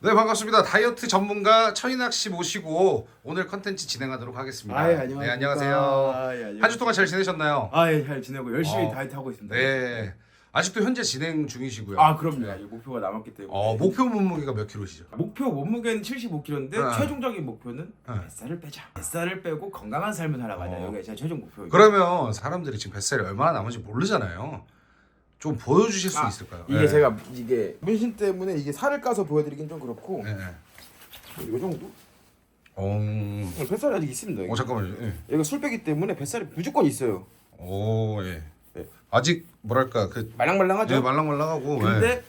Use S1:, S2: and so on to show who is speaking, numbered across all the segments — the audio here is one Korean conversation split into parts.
S1: 네 반갑습니다. 다이어트 전문가 천인학 씨 모시고 오늘 컨텐츠 진행하도록 하겠습니다.
S2: 아예 안녕하세요.
S1: 네 안녕하세요.
S2: 아,
S1: 한주 동안 잘 지내셨나요?
S2: 아예 잘 지내고 열심히
S1: 어.
S2: 다이어트 하고 있습니다.
S1: 네. 아직도 현재 진행 중이시고요.
S2: 아 그럼요. 아직 목표가 남았기 때문에.
S1: 어 목표 몸무게가 몇 킬로시죠?
S2: 목표 몸무게는 75kg인데
S1: 네.
S2: 최종적인 목표는
S1: 네.
S2: 뱃살을 빼자. 뱃살을 빼고 건강한 삶을 살아가자.
S1: 어.
S2: 여기가 제 최종 목표예요.
S1: 그러면 사람들이 지금 뱃살이 얼마나 남은지 모르잖아요. 좀 보여주실 수
S2: 아,
S1: 있을까요?
S2: 이게
S1: 네.
S2: 제가 이게 문신 때문에 이게 살을 까서 보여드리긴 좀 그렇고
S1: 네. 네.
S2: 이 정도?
S1: 어,
S2: 뱃살이 아직 있습니다. 여기.
S1: 어 잠깐만요. 예.
S2: 여기가 술 빼기 때문에 뱃살이 무조건 있어요.
S1: 오 예.
S2: 네.
S1: 아직 뭐랄까 그
S2: 말랑말랑하죠.
S1: 네, 말랑말랑하고.
S2: 근데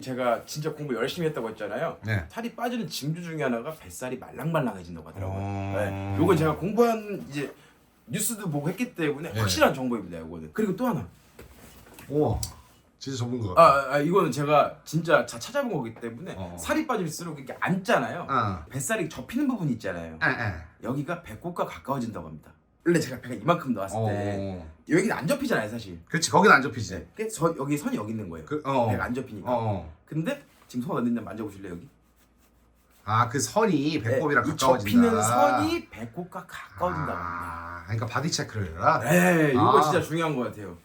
S2: 제가 진짜 공부 열심히 했다고 했잖아요.
S1: 네.
S2: 살이 빠지는 징조 중에 하나가 뱃살이 말랑말랑해진다고 하더라고요.
S1: 어.
S2: 네. 요건 제가 공부한 이제 뉴스도 보고 했기 때문에
S1: 네.
S2: 확실한 정보입니다. 요거는. 그리고 또 하나.
S1: 우와. 진짜 전문가.
S2: 아, 아 이거는 제가 진짜 자 찾아본 거기 때문에
S1: 어.
S2: 살이 빠질수록 이렇게 앉잖아요.
S1: 아.
S2: 뱃살이 접히는 부분이 있잖아요.
S1: 아, 아.
S2: 여기가 배꼽과 가까워진다고 합니다. 원래 제가 배가 이만큼 나왔을 때
S1: 어.
S2: 여기는 안 접히잖아요, 사실.
S1: 그렇지 거긴 안 접히지.
S2: 네. 그래서 저- 여기 선이 여기 있는 거예요.
S1: 그 어.
S2: 배가 안 접히니까.
S1: 어.
S2: 근데 지금 손 어디 있나 만져보실래 요, 여기?
S1: 아 그 선이 배꼽이랑
S2: 네, 이
S1: 가까워진다.
S2: 접히는 선이 배꼽과 가까워진다고 합니다.
S1: 아, 그러니까 바디 체크를 해라.
S2: 네, 이거
S1: 아.
S2: 진짜 중요한 것 같아요.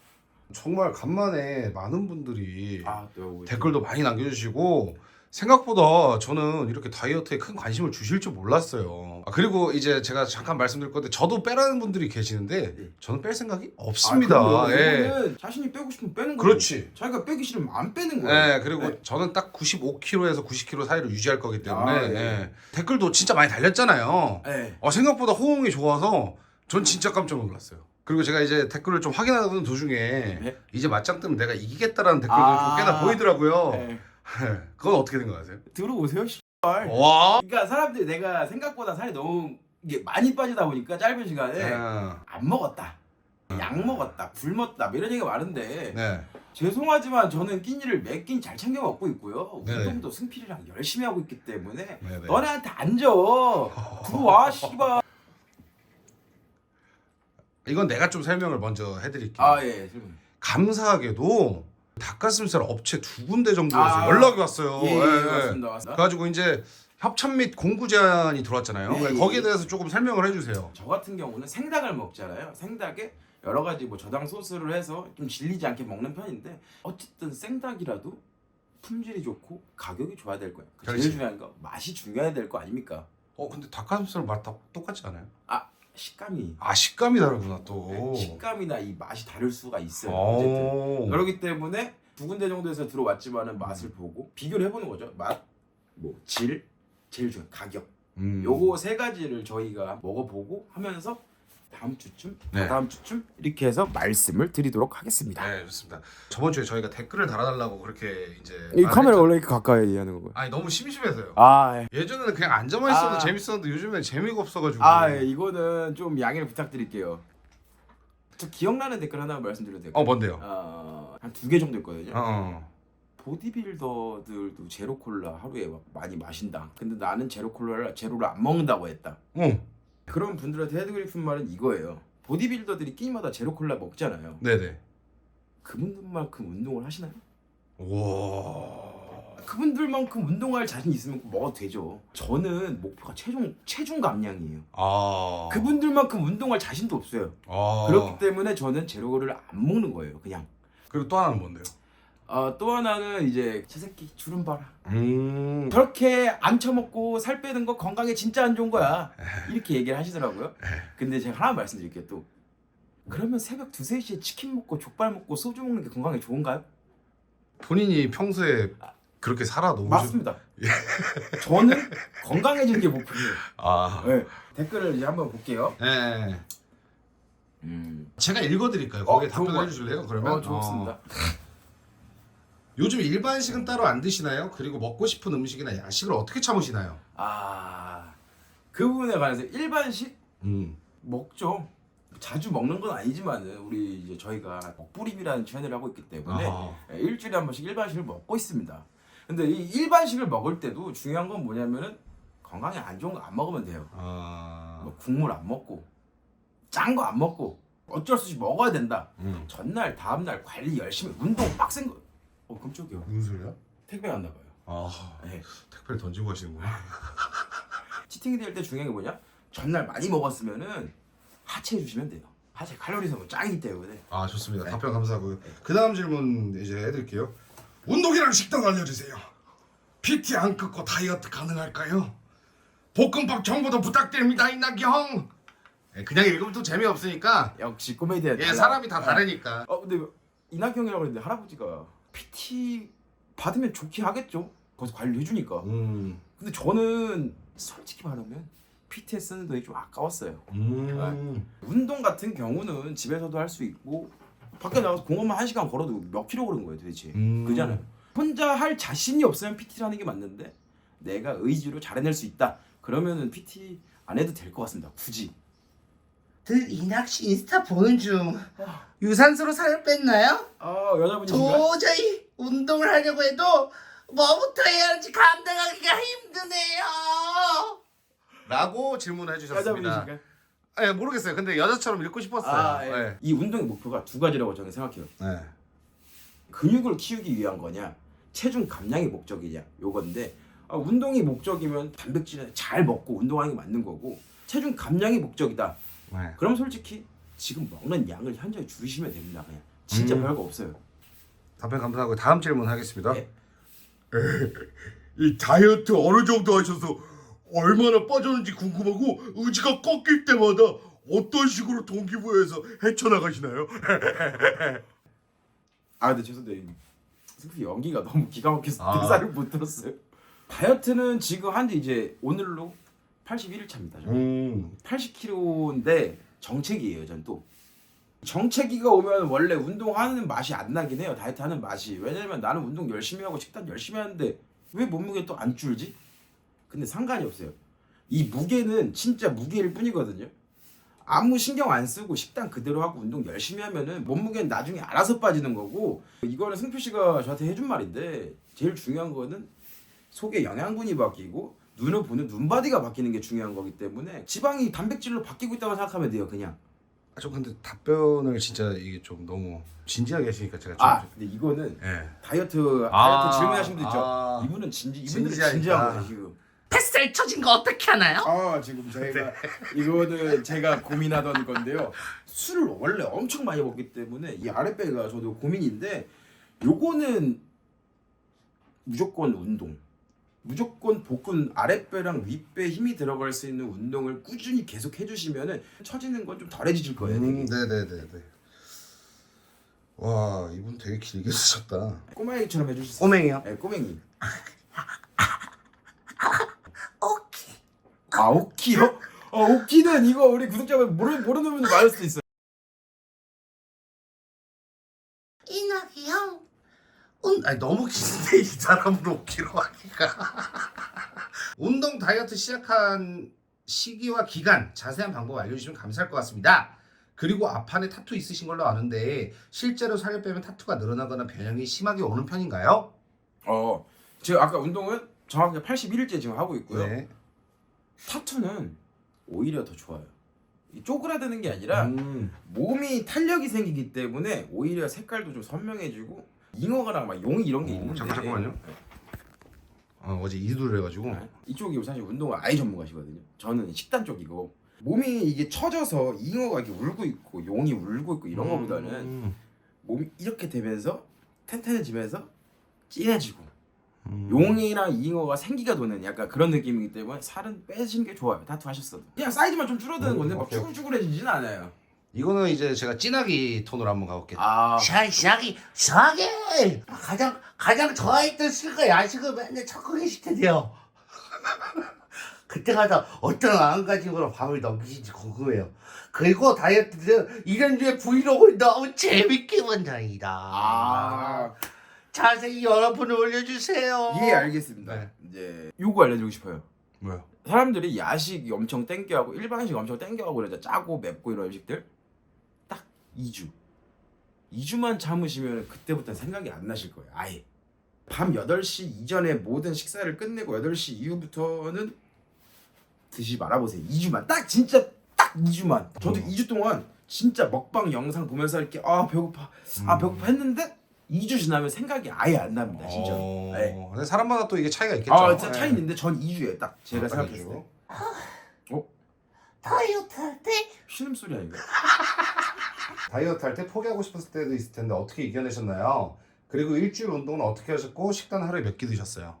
S1: 정말 간만에 많은 분들이
S2: 아, 또
S1: 댓글도 많이 남겨주시고 생각보다 저는 이렇게 다이어트에 큰 관심을 주실 줄 몰랐어요. 아, 그리고 이제 제가 잠깐 말씀드릴 건데 저도 빼라는 분들이 계시는데
S2: 예.
S1: 저는 뺄 생각이 없습니다.
S2: 아,
S1: 예.
S2: 자신이 빼고 싶으면 빼는 거예요.
S1: 그렇지.
S2: 자기가 빼기 싫으면 안 빼는 거예요.
S1: 네, 그리고
S2: 네.
S1: 저는 딱 95kg에서 90kg 사이를 유지할 거기 때문에
S2: 아, 예.
S1: 예. 댓글도 진짜 많이 달렸잖아요.
S2: 네.
S1: 어, 생각보다 호응이 좋아서 전 진짜 깜짝 놀랐어요. 그리고 제가 이제 댓글을 좀 확인하는 도중에
S2: 네.
S1: 이제 맞짱 뜨면 내가 이기겠다라는 댓글도
S2: 아.
S1: 좀 꽤나 보이더라고요.
S2: 네.
S1: 그건 어떻게 생각하세요?
S2: 들어오세요, 씨.
S1: 와.
S2: 그러니까 사람들이 내가 생각보다 살이 너무 이게 많이 빠지다 보니까 짧은 시간에
S1: 아,
S2: 안 먹었다. 약 먹었다, 굶었다, 뭐 이런 얘기가 많은데
S1: 네.
S2: 죄송하지만 저는 끼니를 매 끼니 잘 챙겨 먹고 있고요.
S1: 네네.
S2: 운동도 승필이랑 열심히 하고 있기 때문에
S1: 네네.
S2: 너네한테 앉아 들어와 씨발.
S1: 이건 내가 좀 설명을 먼저 해드릴게요.
S2: 아 예. 설명.
S1: 감사하게도 닭가슴살 업체 두 군데 정도에서
S2: 아.
S1: 연락이 왔어요.
S2: 예, 예,
S1: 예, 예.
S2: 맞습니다. 맞습니다.
S1: 그래가지고 이제 협찬 및 공구 제안이 들어왔잖아요.
S2: 예, 예.
S1: 거기에 대해서 조금 설명을 해주세요.
S2: 저 같은 경우는 생닭을 먹잖아요. 생닭에 여러 가지 뭐 저당 소스를 해서 좀 질리지 않게 먹는 편인데 어쨌든 생닭이라도 품질이 좋고 가격이 좋아야 될 거예요. 제일
S1: 그렇지.
S2: 중요한 거 맛이 중요해야 될 거 아닙니까?
S1: 어 근데 닭가슴살 맛 다 똑같지 않아요?
S2: 식감이
S1: 아 식감이 다르구나 또.
S2: 네, 식감이나 이 맛이 다를 수가 있어요.
S1: 오.
S2: 어쨌든 그렇기 때문에 두 군데 정도에서 들어왔지만은 맛을 보고 비교를 해보는 거죠. 맛, 뭐 질, 제일 중요한 가격.
S1: 음.
S2: 요거 세 가지를 저희가 먹어보고 하면서 다음 주쯤,
S1: 네.
S2: 다음 주쯤 이렇게 해서 말씀을 드리도록 하겠습니다.
S1: 네 좋습니다. 저번 주에 저희가 댓글을 달아달라고 그렇게 이제
S2: 이 카메라
S1: 했잖아요.
S2: 원래 이렇게 가까이 하는 거고요.
S1: 아니 너무 심심해서요.
S2: 아, 예.
S1: 예전에는 그냥 앉아만 있어도
S2: 아.
S1: 재밌었는데 요즘엔 재미가 없어가지고.
S2: 아, 예. 이거는 좀 양해를 부탁드릴게요. 저 기억나는 댓글 하나 말씀드려도 될까요?
S1: 어 뭔데요?
S2: 어, 한두 개 정도 있거든요.
S1: 어, 어.
S2: 보디빌더들도 제로 콜라 하루에 막 많이 마신다. 근데 나는 제로 콜라를 제로를 안 먹는다고 했다.
S1: 어.
S2: 그런 분들한테 해드리고 싶은 말은 이거예요. 보디빌더들이 끼니마다 제로 콜라 먹잖아요.
S1: 네네.
S2: 그분들만큼 운동을 하시나요?
S1: 와.
S2: 그분들만큼 운동할 자신 있으면 먹어도 되죠. 저는 목표가 체중 체중 감량이에요.
S1: 아.
S2: 그분들만큼 운동할 자신도 없어요.
S1: 아.
S2: 그렇기 때문에 저는 제로를 안 먹는 거예요. 그냥.
S1: 그리고 또 하나는 뭔데요?
S2: 아, 또 하나는 이제 저 새끼 주름 봐라.
S1: 음.
S2: 저렇게 안 처먹고 살 빼는 거 건강에 진짜 안 좋은 거야. 이렇게 얘기를 하시더라고요. 근데 제가 하나 말씀드릴게요 또. 그러면 새벽 2, 3시에 치킨 먹고 족발 먹고 소주 먹는 게 건강에 좋은가요?
S1: 본인이 평소에 그렇게 살아도
S2: 맞습니다. 저는 건강해지는 게 목표예요.
S1: 아.
S2: 네. 댓글을 이제 한번 볼게요.
S1: 예.
S2: 음.
S1: 제가 읽어드릴까요? 거기에
S2: 어, 좋은
S1: 답변해
S2: 거.
S1: 주실래요? 그러면
S2: 어, 좋습니다.
S1: 어. 요즘 일반식은 따로 안 드시나요? 그리고 먹고 싶은 음식이나 야식을 어떻게 참으시나요?
S2: 아, 그 부분에 관해서 일반식
S1: 음.
S2: 먹죠. 자주 먹는 건 아니지만은 우리 이제 저희가 먹부림이라는 채널을 하고 있기 때문에
S1: 아하.
S2: 예, 일주일에 한 번씩 일반식을 먹고 있습니다. 근데 이 일반식을 먹을 때도 중요한 건 뭐냐면은 건강에 안 좋은 거 안 먹으면 돼요.
S1: 아.
S2: 뭐 국물 안 먹고 짠 거 안 먹고 어쩔 수 없이 먹어야 된다.
S1: 음.
S2: 전날 다음날 관리 열심히 운동 빡센 거. 어 깜짝이야.
S1: 무슨 소리야?
S2: 택배 왔나 봐요.
S1: 아
S2: 네.
S1: 택배를 던지고 가시는구나.
S2: 치팅이 될 때 중요한 게 뭐냐? 전날 많이 먹었으면은 하체해 주시면 돼요. 하체 칼로리 소모 짱이기 때문에.
S1: 아 좋습니다.
S2: 네.
S1: 답변 감사하고요. 그 다음 질문 이제 해드릴게요. 운동이랑 식단 알려주세요. PT 안 끊고 다이어트 가능할까요? 볶음밥 정보도 부탁드립니다 이낙경. 예, 그냥 읽으면 또 재미없으니까
S2: 역시 코미디언.
S1: 예. 사람이 다
S2: 네.
S1: 다르니까.
S2: 어 근데 이낙경이라고 그랬는데 할아버지가 PT 받으면 좋긴 하겠죠. 거기서 관리해 주니까.
S1: 음.
S2: 근데 저는 솔직히 말하면 PT에 쓰는 돈이 좀 아까웠어요.
S1: 음.
S2: 운동 같은 경우는 집에서도 할 수 있고 밖에 나가서 공원만 한 시간 걸어도 몇 킬로 걸은 거예요 도대체.
S1: 음.
S2: 그잖아요. 혼자 할 자신이 없으면 PT라는 게 맞는데 내가 의지로 잘해낼 수 있다. 그러면은 PT 안 해도 될 것 같습니다. 굳이.
S3: 늘 이낙시 인스타 보는 중 유산소로 살을 뺐나요?
S2: 아 여자분이신가요?
S3: 도저히 운동을 하려고 해도 뭐부터 해야 할지 감당하기가 힘드네요.
S1: 라고 질문해 주셨습니다.
S2: 여자분이신가요?
S1: 예 모르겠어요. 근데 여자처럼 읽고 싶었어요.
S2: 아, 예.
S1: 예.
S2: 이 운동의 목표가 두 가지라고 저는 생각해요.
S1: 예.
S2: 근육을 키우기 위한 거냐, 체중 감량이 목적이냐, 요건데 아, 운동이 목적이면 단백질을 잘 먹고 운동하는 게 맞는 거고 체중 감량이 목적이다.
S1: 네.
S2: 그럼 솔직히 지금 먹는 양을 현저히 줄이시면 됩니다. 그냥 진짜
S1: 음.
S2: 별거 없어요.
S1: 답변 감사하고 다음 질문 하겠습니다.
S2: 예.
S4: 이 다이어트 어느 정도 하셔서 얼마나 빠졌는지 궁금하고 의지가 꺾일 때마다 어떤 식으로 동기부여해서 헤쳐나가시나요?
S2: 아 근데 죄송한데 승피 연기가 너무 기가 막혀서
S1: 아.
S2: 대사를 못 들었어요. 다이어트는 지금 한 지 이제 오늘로 81일차입니다.
S1: 음.
S2: 80kg인데 정체기예요, 전 또. 정체기가 오면 원래 운동하는 맛이 안 나긴 해요. 다이어트 하는 맛이. 왜냐면 나는 운동 열심히 하고 식단 열심히 하는데 왜 몸무게 또 안 줄지? 근데 상관이 없어요. 이 무게는 진짜 무게일 뿐이거든요. 아무 신경 안 쓰고 식단 그대로 하고 운동 열심히 하면은 몸무게는 나중에 알아서 빠지는 거고 이거는 승표 씨가 저한테 해준 말인데 제일 중요한 거는 속에 영양분이 바뀌고 눈을 보는 눈바디가 바뀌는 게 중요한 거기 때문에 지방이 단백질로 바뀌고 있다고 생각하면 돼요 그냥
S1: 아, 저 근데 답변을 진짜 이게 좀 너무 진지하게 하시니까 제가 좀.
S2: 아 근데 이거는
S1: 예.
S2: 다이어트
S1: 아,
S2: 다이어트 질문하신 분들 있죠
S1: 아.
S2: 이분은 진지 이분들은
S1: 진지하니까.
S2: 거예요 지금
S3: 뱃살 처진 거 어떻게 하나요?
S2: 아 지금 저희가 이거는 제가 고민하던 건데요 술을 원래 엄청 많이 먹기 때문에 이 아랫배가 저도 고민인데 요거는 무조건 운동 무조건 복근 아랫배랑 윗배 힘이 들어갈 수 있는 운동을 꾸준히 계속 해주시면은 처지는 건 좀 덜해질 거예요 되게.
S1: 음, 네네네네. 와 이분 되게 길게 쓰셨다.
S2: 꼬마애기처럼 해주셨어요
S1: 꼬맹이요?
S2: 네 꼬맹이
S3: 오케이.
S2: 아 오키요? 아 오키는 이거 우리 구독자분 모르, 모르는 분들 많을 수도 있어 요
S3: 이낙이 형.
S1: 아니 너무 긴데 이 사람을 웃기로 하기가. 운동 다이어트 시작한 시기와 기간 자세한 방법 알려주시면 감사할 것 같습니다. 그리고 앞판에 타투 있으신 걸로 아는데 실제로 살을 빼면 타투가 늘어나거나 변형이 심하게 오는 편인가요?
S2: 어 제가 아까 운동은 정확하게 81일째 지금 하고 있고요
S1: 네.
S2: 타투는 오히려 더 좋아요. 이 쪼그라드는 게 아니라
S1: 음.
S2: 몸이 탄력이 생기기 때문에 오히려 색깔도 좀 선명해지고 잉어가랑 막 용이 이런 게
S1: 어,
S2: 있는데
S1: 잠깐, 잠깐만요. 어, 어제 이두를 해가지고
S2: 네. 이쪽이 사실 운동을 아예 전문가시거든요. 저는 식단 쪽이고 몸이 이게 처져서 잉어가 이렇게 울고 있고 용이 울고 있고 이런 거보다는
S1: 음.
S2: 몸이 이렇게 되면서 텐텐해지면서 진해지고
S1: 음.
S2: 용이랑 잉어가 생기가 도는 약간 그런 느낌이기 때문에 살은 빼신 게 좋아요. 타투 하셨어도 그냥 사이즈만 좀 줄어드는
S1: 음,
S2: 건데 막
S1: 오케이.
S2: 쭈글쭈글해지진 않아요.
S1: 이거는 이제 제가 진하기 톤으로 한번 가볼게요.
S2: 아
S3: 시작이 시작이 시작이 가장 가장 좋아했던 술과 야식을 맨날 찾고 계실 텐데요. 그때 가다 어떤 마음가짐으로 밤을 넘기신지 궁금해요. 그리고 다이어트는 이런 류의 브이로그를 너무 재밌게 본다이다.
S2: 아,
S3: 자세히 여러분 올려주세요.
S2: 예 알겠습니다.
S1: 네.
S2: 이제 요거 알려드리고 싶어요.
S1: 뭐야?
S2: 사람들이 야식이 엄청 땡겨하고 일반식 엄청 땡겨하고 그러죠. 짜고 맵고 이런 음식들 딱 2주. 2주만 참으시면 그때부터 생각이 안 나실 거예요. 아예. 밤 8시 이전에 모든 식사를 끝내고 8시 이후부터는 드시지 말아보세요. 2주만. 딱 진짜 딱 2주만. 저도
S1: 음.
S2: 2주 동안 진짜 먹방 영상 보면서 이렇게 아 배고파. 아
S1: 음.
S2: 배고파 했는데 2주 지나면 생각이 아예 안 납니다 진짜.
S1: 어,
S2: 네.
S1: 근데 사람마다 또 이게 차이가 있겠죠.
S2: 아 진짜
S1: 네.
S2: 차이 있는데 전 2주에 딱 제가
S1: 아, 딱
S2: 생각했을? 때
S3: 다이어트 할때
S2: 쉬는 소리 아닌가?
S1: 다이어트 할 때 포기하고 싶었을 때도 있을 텐데 어떻게 이겨내셨나요? 그리고 일주일 운동은 어떻게 하셨고 식단 하루에 몇 끼 드셨어요?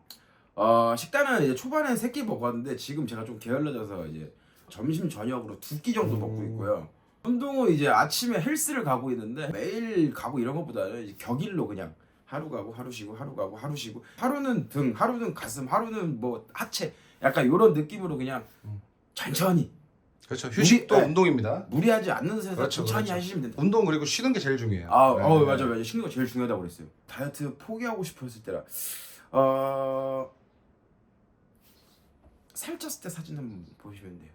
S2: 어 식단은 이제 초반에 세 끼 먹었는데 지금 제가 좀 게을러져서 이제 점심 저녁으로 두 끼 정도 먹고 있고요. 운동은 이제 아침에 헬스를 가고 있는데 매일 가고 이런 것보다는 이제 격일로 그냥 하루 가고 하루 쉬고 하루 가고 하루 쉬고 하루는 등 하루는 가슴 하루는 뭐 하체 약간 이런 느낌으로 그냥 천천히
S1: 그렇죠. 휴식도
S2: 네.
S1: 운동입니다.
S2: 무리하지 않는 선에서
S1: 그렇죠,
S2: 천천히
S1: 그렇죠.
S2: 하시면 된다.
S1: 운동 그리고 쉬는 게 제일 중요해요.
S2: 아,
S1: 네.
S2: 어 맞아 맞아 쉬는 거 제일 중요하다고 그랬어요. 다이어트 포기하고 싶었을 때라 어 살쪘을 때 사진 한번 보시면 돼요.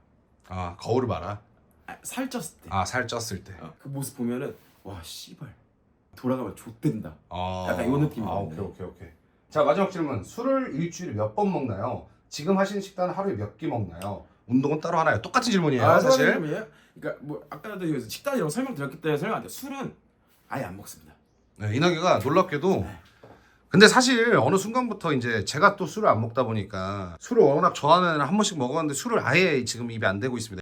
S1: 아 거울을 봐라.
S2: 아, 살쪘을 때.
S1: 아 살 쪘을 때.
S2: 어, 그 모습 보면은 와 씨발 돌아가면 좆된다.
S1: 아,
S2: 약간 요 느낌이
S1: 아. 오케이 오케이 오케이. 자 마지막 질문. 술을 일주일에 몇 번 먹나요? 지금 하시는 식단 하루에 몇 끼 먹나요? 운동은 따로 하나요? 똑같은 질문이에요
S2: 아,
S1: 사실.
S2: 사실. 그러니까 뭐 아까도 여기서 식단이라고 설명드렸기 때문에 설명한데 술은 아예 안 먹습니다.
S1: 네, 이나기가 놀랍게도
S2: 네.
S1: 근데 사실 어느 순간부터 이제 제가 또 술을 안 먹다 보니까 술을 워낙 좋아하는 한 번씩 먹었는데 술을 아예 지금 입에 안 대고 있습니다.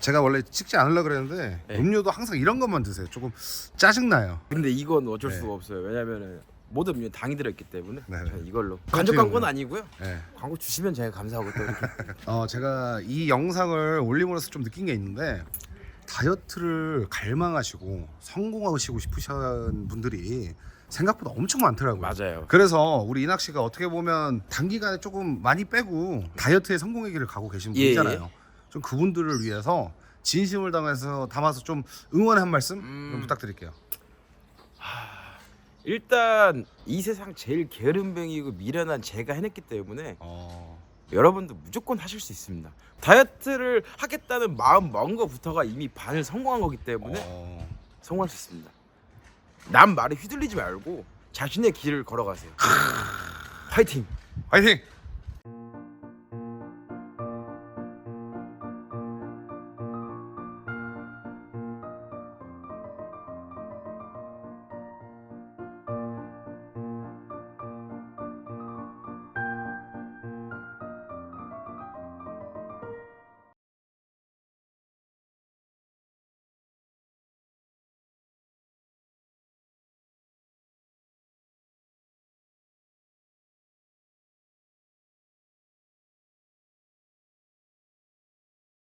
S1: 제가 원래 찍지 않으려고 그랬는데
S2: 네.
S1: 음료도 항상 이런 것만 드세요. 조금 짜증나요.
S2: 근데 이건 어쩔
S1: 네.
S2: 수가 없어요. 왜냐면은 모든 음료 당이 들어있기 때문에
S1: 네.
S2: 저는 이걸로
S1: 그렇죠.
S2: 간접 광고는 아니고요.
S1: 네.
S2: 광고 주시면 제가 감사하고 또 이렇게
S1: 어, 제가 이 영상을 올림으로써 좀 느낀 게 있는데 다이어트를 갈망하시고 성공하시고 싶으신 분들이 생각보다 엄청 많더라고요.
S2: 맞아요.
S1: 그래서 우리 이낙 씨가 어떻게 보면 단기간에 조금 많이 빼고 다이어트의 성공의 길을 가고 계신
S2: 예,
S1: 분이잖아요. 좀 그분들을 위해서 진심을 담아서 담아서 좀 응원의 한 말씀
S2: 음.
S1: 좀 부탁드릴게요.
S2: 일단 이 세상 제일 게으름뱅이고 미련한 제가 해냈기 때문에
S1: 어,
S2: 여러분도 무조건 하실 수 있습니다. 다이어트를 하겠다는 마음 먹은 것부터가 이미 반을 성공한 거기 때문에
S1: 어,
S2: 성공할 수 있습니다. 남 말에 휘둘리지 말고 자신의 길을 걸어가세요. 파이팅!
S1: 화이팅!